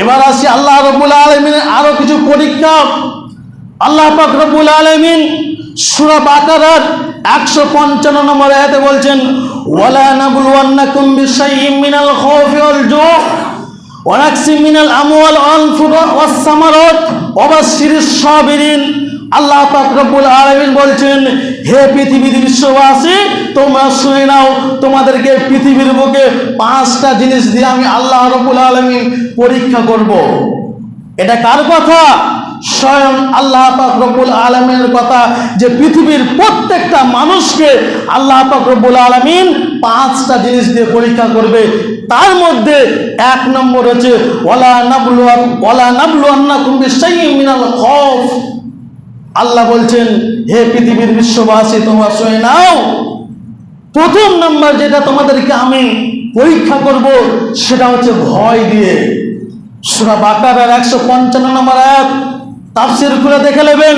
এবার আসি আল্লাহ রবুল আলমিনের আরও কিছু পরীক্ষা আল্লাহ পাক আলমিন আলামিন সূরা বাকারার 155 নম্বর আয়াতে বলছেন, ওয়ালা নবুল আল্লাহ পাক আলামিন বলছেন, হে পৃথিবীর বিশ্ববাসী, তোমরা শুনে নাও, তোমাদেরকে পৃথিবীর বুকে পাঁচটা জিনিস দিয়ে আমি আল্লাহ রব্বুল আলমিন পরীক্ষা করব। এটা কার কথা? স্বয়ং আল্লাহ পাক রব্বুল আলমিনের কথা যে পৃথিবীর প্রত্যেকটা মানুষকে আল্লাহ পাক আলমিন পাঁচটা জিনিস দিয়ে পরীক্ষা করবে। তার মধ্যে এক নম্বর হচ্ছে ওলা নাবলু ওলা নাবলু আন্না কুম্বি মিনাল খফ। আল্লাহ বলছেন, হে পৃথিবীর বিশ্ববাসী, তোমরা শুয়ে নাও। প্রথম নাম্বার যেটা তোমাদেরকে আমি পরীক্ষা করব, সেটা হচ্ছে ভয় দিয়ে। সুরা বাকারার একশো পঞ্চান্ন নম্বর আয়াত, তাফসির খুলে দেখে নেবেন।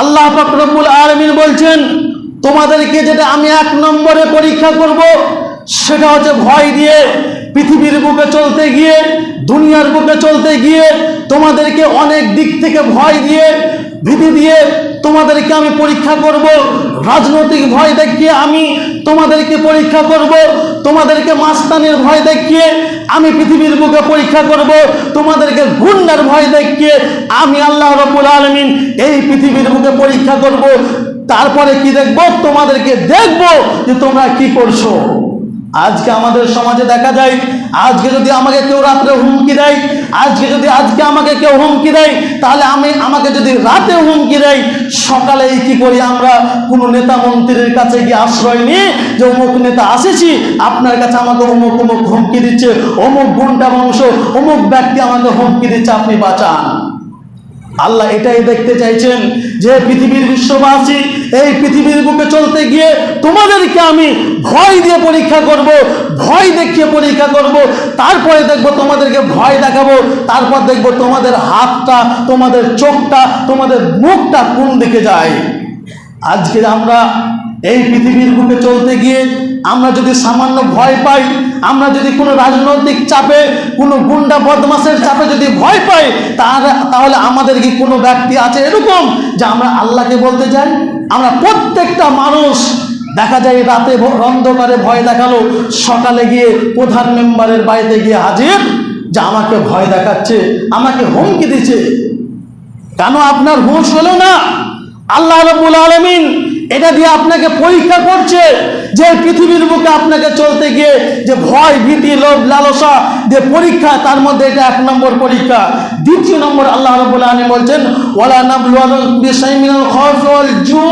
আল্লাহ পাক রব্বুল আলামিন বলছেন, তোমাদেরকে যেটা আমি এক নম্বরে পরীক্ষা করব, সেটা হচ্ছে ভয় দিয়ে। পৃথিবীর বুকে চলতে গিয়ে, দুনিয়ার বুকে চলতে গিয়ে, তোমাদেরকে অনেক দিক থেকে ভয় দিয়ে ভীতি দিয়ে তোমাদেরকে আমি পরীক্ষা করব। রাজনৈতিক ভয় দেখিয়ে আমি তোমাদেরকে পরীক্ষা করব। তোমাদেরকে মাস্তানের ভয় দেখিয়ে আমি পৃথিবীর বুকে পরীক্ষা করব। তোমাদেরকে গুন্ডার ভয় দেখিয়ে আমি আল্লাহ রব্বুল আলমিন এই পৃথিবীর বুকে পরীক্ষা করব। তারপরে কি দেখব? তোমাদেরকে দেখব যে তোমরা কি করছ। আজকে আমাদের সমাজে দেখা যায়, আজকে যদি আমাকে কেউ রাত্রে হুমকি দেয়, আজকে যদি, আজকে আমাকে কেউ হুমকি দেয়, তাহলে আমি আমাকে যদি রাতে হুমকি দেয় সকালে কি করি আমরা? কোনো নেতা মন্ত্রীর কাছে গিয়ে আশ্রয় নিয়ে যে অমুক নেতা আসেছি, আপনার কাছে আমাকে অমুক অমুক হুমকি দিচ্ছে, অমুক গুন্ডা বংশ, অমুক ব্যক্তি আমাকে হুমকি দিচ্ছে, আপনি বাঁচান। আল্লাহ এটাই দেখতে চাইছেন যে পৃথিবীর বিশ্ববাসী এই পৃথিবীর বুকে চলতে গিয়ে তোমাদেরকে আমি ভয় দিয়ে পরীক্ষা করব, ভয় দেখিয়ে পরীক্ষা করব, তারপরে দেখব তোমাদেরকে ভয় দেখাবো, তারপর দেখব তোমাদের হাতটা, তোমাদের চোখটা, তোমাদের মুখটা কোন দিকে যায়। আজকে আমরা এই পৃথিবীর বুকে চলতে গিয়ে আমরা যদি সামান্য ভয় পাই, আমরা যদি কোনো রাজনৈতিক চাপে, কোনো গুন্ডা বদমাসের চাপে যদি ভয় পাই, তাহলে আমাদের কি কোনো ব্যক্তি আছে এরকম যে আমরা আল্লাহকে বলতে চাই? আমরা প্রত্যেকটা মানুষ, দেখা যায় রাতে অন্ধকারে ভয় দেখাল, সকালে গিয়ে প্রধান মেম্বারের বাড়িতে গিয়ে হাজির, যে আমাকে ভয় দেখাচ্ছে, আমাকে হুমকি দিচ্ছে। কেন আপনার হুঁশ হলো না? আল্লাহ রবুল আলমিন এটা দিয়ে আপনাকে পরীক্ষা করছে যে পৃথিবীর বুকে আপনাকে চলতে গিয়ে যে ভয়, ভীতি, লোভ, লালসা যে পরীক্ষা, তার মধ্যে এটা এক নম্বর পরীক্ষা। দ্বিতীয় নম্বর আল্লাহ রব্বুল আলমিন বলছেন, ওয়ালা নাবলু বিশাইমিনাল খৌফ ওয়াল জু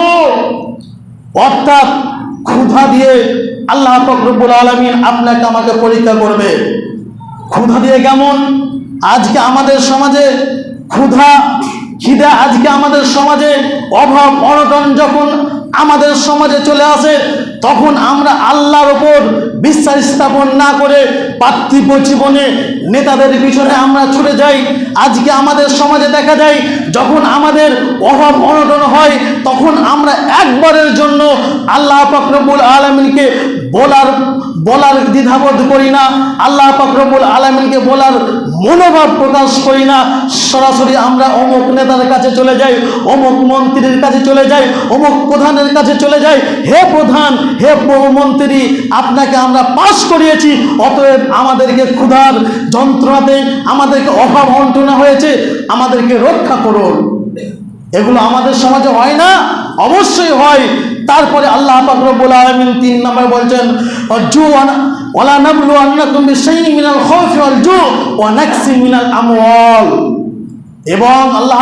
অর্থাৎ ক্ষুধা দিয়ে আল্লাহ ফকরবুল আলমিন আপনাকে আমাকে পরীক্ষা করবে। ক্ষুধা দিয়ে কেমন? আজকে আমাদের সমাজে ক্ষুধা, খিদা, আজকে আমাদের সমাজে অভাব, অনটন যখন আমাদের সমাজে চলে আসে, তখন আমরা আল্লাহর ওপর বিশ্বাস স্থাপন না করে পার্থিব জীবনে নেতাদের পিছনে আমরা ছুটে যাই। আজকে আমাদের সমাজে দেখা যায়, যখন আমাদের অভাব অনটন হয়, তখন আমরা একবারের জন্য আল্লাহ ফকরবুল আলমিনকে বলার বলার দ্বিধাবোধ করি না। আল্লাহ ফকরবুল আলমিনকে বলার মনোভাব প্রকাশ করি না। সরাসরি আমরা অমুক নেতার কাছে চলে যাই, অমুক মন্ত্রীর কাছে চলে যাই, অমুক প্রধানের কাছে চলে যাই। হে প্রধান, হে মন্ত্রী, আপনাকে আমরা পাশ করিয়েছি, অতএব আমাদেরকে ক্ষুধার যন্ত্রণাতে, আমাদেরকে অভাব অন্টনা হয়েছে, আমাদেরকে রক্ষা করুন। এগুলো আমাদের সমাজে হয় না? অবশ্যই হয়। তারপরে আল্লাহ তিন নম্বর বলছেন জু আমওয়াল। এবং আল্লাহ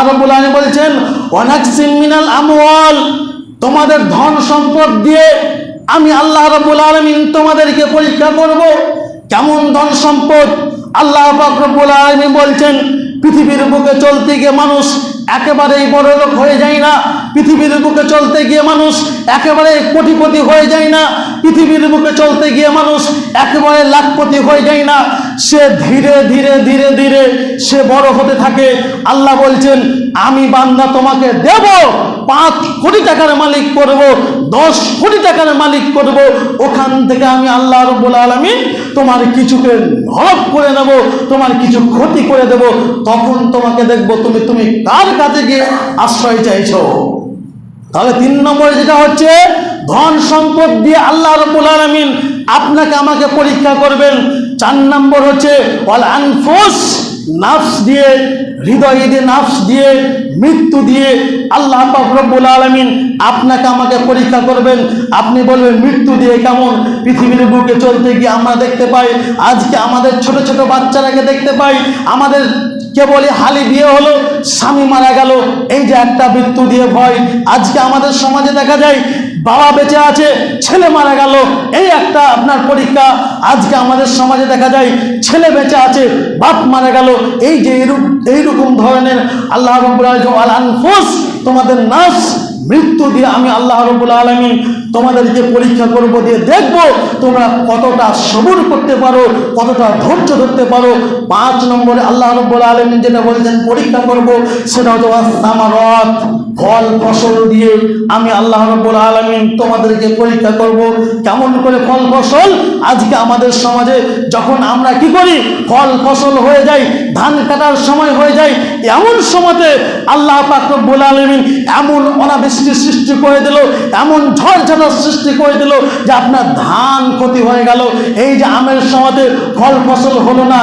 বলছেন আমওয়াল, তোমাদের ধন সম্পদ দিয়ে আমি আল্লাহ রাব্বুল আলামিন তোমাদেরকে পরীক্ষা করব। কেমন ধন সম্পদ? আল্লাহ পাক রব্বুল বলছেন পৃথিবীর বুকে চলতে গিয়ে মানুষ একেবারেই বড় লোক হয়ে যায় না। পৃথিবীর বুকে চলতে গিয়ে মানুষ একেবারে কোটিপতি হয়ে যায় না। পৃথিবীর বুকে চলতে গিয়ে মানুষ একেবারে লাখপতি হয়ে যায় না। সে ধীরে ধীরে ধীরে ধীরে সে বড় হতে থাকে। আল্লাহ বলছেন, আমি বান্দা তোমাকে দেব। পাঁচ কোটি টাকার মালিক করব, দশ কোটি টাকার মালিক করব, ওখান থেকে আমি আল্লাহ রব্বুল আলমী তোমার কিছুকে হরপ করে নেব, তোমার কিছু ক্ষতি করে দেব, তখন তোমাকে দেখব তুমি তুমি কার কাছে গিয়ে আশ্রয় চাইছো? তাহলে তিন নম্বরে যেটা হচ্ছে, ধন সম্পদ দিয়ে আল্লাহ রব্বুল আলমিন আপনাকে আমাকে পরীক্ষা করবেন। চার নম্বর হচ্ছে অল আনফোস নাফস দিয়ে, হৃদয় দিয়ে, নাফস দিয়ে, মৃত্যু দিয়ে আল্লাহ রব্বুল আলমিন আপনাকে আমাকে পরীক্ষা করবেন। আপনি বলবেন, মৃত্যু দিয়ে কেমন? পৃথিবীর বুকে চলতে গিয়ে আমরা দেখতে পাই, আজকে আমাদের ছোট ছোট বাচ্চারাকে দেখতে পাই, আমাদের কেবলই হালি বিয়ে হলো, স্বামী মারা গেল, এই যে একটা মৃত্যু দিয়ে ভয়। আজকে আমাদের সমাজে দেখা যায় বাবা বেঁচে আছে, ছেলে মারা গেল। এই একটা আপনার পরীক্ষা। আজকে আমাদের সমাজে দেখা যায়, ছেলে বেঁচে আছে, বাপ মারা গেল। এই যে এইরূপ এইরকম ধরনের আল্লাহ রবুল আল আনফুস তোমাদের নাস, মৃত্যু দিয়ে আমি আল্লাহ রবুল আলমিন তোমাদেরকে পরীক্ষা করব, দিয়ে দেখব তোমরা কতটা সবুর করতে পারো, কতটা ধৈর্য ধরতে পারো। পাঁচ নম্বরে আল্লাহ রব্বুল আলমিন যেটা বলেছেন, পরীক্ষা করব, সেটা হচ্ছে সামারত ফল, ফসল দিয়ে। আমি আল্লাহ রব্বুল আলমিন তোমাদেরকে পরীক্ষা করব, কেমন করে ফল, ফসল? আজকে আমাদের সমাজে যখন আমরা কি করি, ফল, ফসল হয়ে যায়, ধান কাটার সময় হয়ে যায়, এমন সময়তে আল্লাহ পাক রব্বুল আলমিন এমন অনাবৃষ্টির সৃষ্টি করে দিল, এমন ঝড় ঝাড়ার সৃষ্টি করে দিল যে আপনার ধান ক্ষতি হয়ে গেল। এই যে আমের সমাতে ফল ফসল হলো না,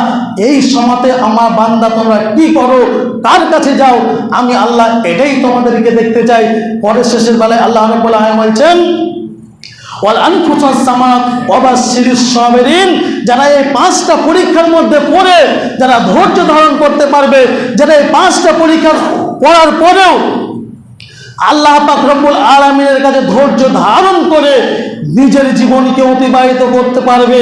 এই সমাতে আমার বান্দা তোমরা কি করো? কার কাছে যাও? আমি আল্লাহ এটাই তোমাদেরকে দেখতে চাই। পরে শেষের বেলায় আল্লাহ রব্বুল আলম বলছেন যারা এই পাঁচটা পরীক্ষার মধ্যে পড়ে, যারা ধৈর্য ধারণ করতে পারবে, যারা এই পাঁচটা পরীক্ষা পড়ার পরেও আল্লাহ পাক রব্বুল আলামিনের কাছে ধৈর্য ধারণ করে নিজের জীবনকে অতিবাহিত করতে পারবে।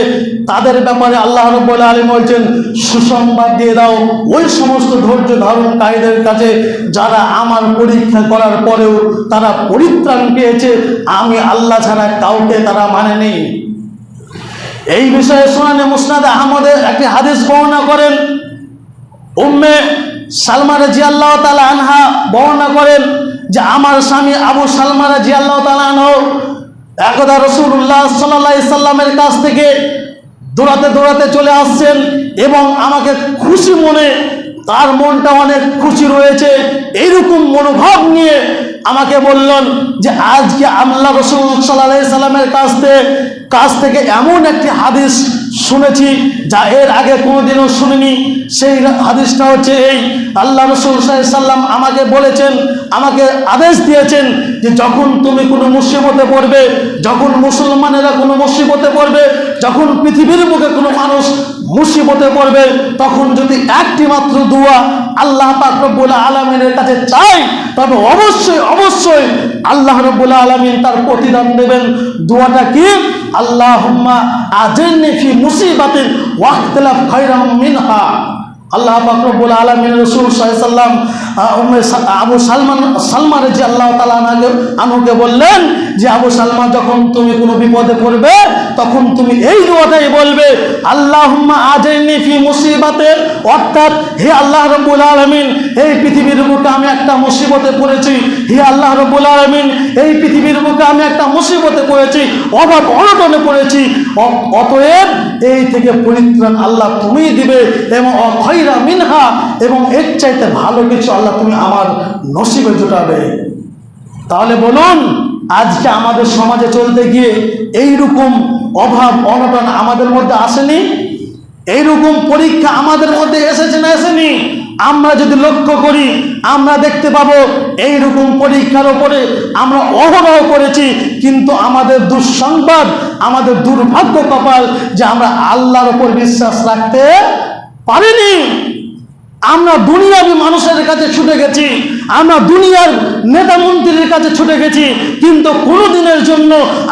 তাদের ব্যাপারে আল্লাহ রব্বুল আলম বলছেন, সুসংবাদ দিয়ে দাও। ওই সমস্ত ধৈর্য ধারণকারীদের কাছে যারা আমার পরীক্ষা করার পরেও তারা পরিত্রাণ পেয়েছে, আমি আল্লাহ ছাড়া কাউকে তারা মানেনি এই বিষয়ে শোনানে মুসনাদ আহমদের একটি হাদিস বর্ণনা করেন। উম্মে সালমা রাজি আল্লাহ তালা আনহা বর্ণনা করেন যে আমার স্বামী আবু সালমা রাজি আল্লাহ তালা আনহ একদা রসুল্লাহ সাল্লাহ সাল্লামের কাছ থেকে দৌড়াতে দৌড়াতে চলে আসছেন এবং আমাকে খুশি মনে তার মনটা অনেক খুশি রয়েছে। এইরকম মনোভাব নিয়ে আমাকে বললেন যে আজকে আল্লাহ রসুল সাল্লাহ সাল্লামের কাছ থেকে কাছ থেকে এমন একটি হাদিস শুনেছি যা এর আগে কোনোদিনও শুনিনি। সেই হাদিসটা হচ্ছে এই, আল্লাহ রসুল সাল্লাম আমাকে বলেছেন, আমাকে আদেশ দিয়েছেন যে যখন তুমি কোনো মুসিবতে পড়বে, যখন মুসলমানেরা কোনো মুসিবতে পড়বে যখন পৃথিবীর বুকে কোনো মানুষ মুসিবতে পড়বে, তখন যদি একটি মাত্র দোয়া আল্লাহ পাক রব্বুল আলমিনের কাছে চাই তবে অবশ্যই অবশ্যই আল্লাহ রব্বুল আলমিন তার প্রতিদান দেবেন। দোয়াটা কি? আল্লাহুম্মা আজেননি ফি মুসিবাতিন ওয়াখতিলাফ খায়রাম মিনহা। আল্লাহ পাক রব্বুল আলামিন রাসূল সাল্লাম আবু সালমান সালমান রাজি আল্লাহ তাআলা আনুকে বললেন যে, আবু সালমান যখন তুমি কোনো বিপদে পড়বে তখন তুমি এই দোয়াটাই বলবে, আল্লাহুম্মা আজেননি ফি মুসিবাতে অর্থাৎ, হে আল্লাহ রব্বুল আলামিন, এই পৃথিবীর বুকে আমি একটা মুসিবতে পড়েছি। হে আল্লাহ রব্বুল আলামিন, এই পৃথিবীর বুকে আমি একটা মুসিবতে পড়েছি, অভাব অনটনে পড়েছি। অতএব এই থেকে পরিত্রাণ আল্লাহ তুমিই দিবে এবং অখৈরা মিনহা এবং এর চাইতে ভালো কিছু আল্লাহ তুমি আমার নসিবে জোটাবে। তাহলে বলুন, আজকে আমাদের সমাজে চলতে গিয়ে এইরকম অভাব, অনটন আমাদের মধ্যে আসেনি? এইরকম পরীক্ষা আমাদের মধ্যে এসেছে না এসেনি? আমরা যদি লক্ষ্য করি, আমরা দেখতে পাবো এইরকম পরীক্ষার ওপরে আমরা অহরহ করেছি, কিন্তু আমাদের দুঃসংবাদ, আমাদের দুর্ভাগ্য কপাল যে আমরা আল্লাহর ওপর বিশ্বাস রাখতে পারিনি। আমরা দুনিয়াবি মানুষের কাছে ছুটে গেছি আমরা দুনিয়ার নেতা মন্ত্রীর কাছে ছুটে গেছি, কিন্তু কোনো দিনের জন্য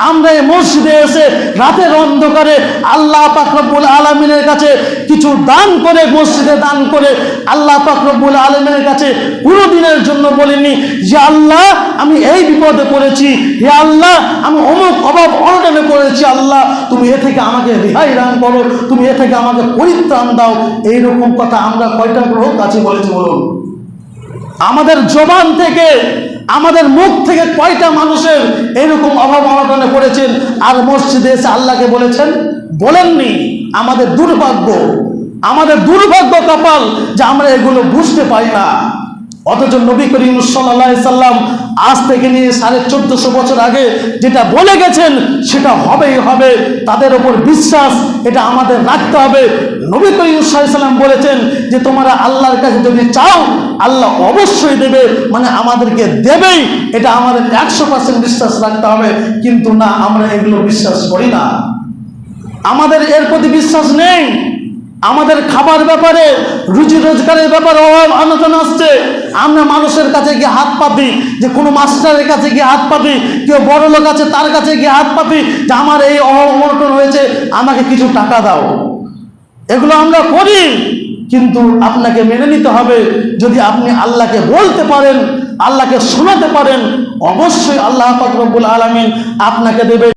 আমরা এই মসজিদে এসে রাতের অন্ধকারে আল্লাহ পাকরবুল আলমিনের কাছে কিছু দান করে, মসজিদে দান করে আল্লাহ পাকরবুল আলমিনের কাছে কোনো দিনের জন্য বলিনি যে, আল্লাহ, আমি এই বিপদে পড়েছি। হে আল্লাহ, আমি অমুক অভাব অনটনে পড়েছি। আল্লাহ, তুমি এ থেকে আমাকে রেহাই দান করো, তুমি এ থেকে আমাকে পরিত্রাণ দাও। এইরকম কথা আমরা কয়টা গ্রহ কাছে বলেছি বলুন। আমাদের জবান থেকে, আমাদের মুখ থেকে কয়টা মানুষের এরকম অভাব অনটনে পড়েছেন? আর মসজিদে এসে আল্লাহকে বলেছেন, বলেননি, আমাদের দুর্ভাগ্য আমাদের দুর্ভাগ্য কপাল যে আমরা এগুলো বুঝতে পারি না। অথচ নবী করিম সাল্লাম আজ থেকে নিয়ে সাড়ে চোদ্দশো বছর আগে যেটা বলে গেছেন, সেটা হবেই হবে। তাদের ওপর বিশ্বাস, এটা আমাদের রাখতে হবে। নবী করিম সাল্লাম বলেছেন যে, তোমরা আল্লাহর কাছে যদি চাও, আল্লাহ অবশ্যই দেবে মানে আমাদেরকে দেবেই। এটা আমাদের একশো পার্সেন্ট বিশ্বাস রাখতে হবে। কিন্তু না, আমরা এগুলো বিশ্বাস করি না। আমাদের এর প্রতি বিশ্বাস নেই। আমাদের খাবার ব্যাপারে, রুজি রোজগারের ব্যাপারে অভাব আলোচনা আসছে। আমরা মানুষের কাছে গিয়ে হাত পাতি যে কোনো মাস্টারের কাছে গিয়ে হাত পাতি কেউ বড় লোক আছে তার কাছে গিয়ে হাত পাতি যে আমার এই অভাব অনটন হয়েছে, আমাকে কিছু টাকা দাও। এগুলো আমরা করি, কিন্তু আপনাকে মেনে নিতে হবে। যদি আপনি আল্লাহকে বলতে পারেন, আল্লাহকে শোনাতে পারেন, অবশ্যই আল্লাহ পাক রব্বুল আলমিন আপনাকে দেবে।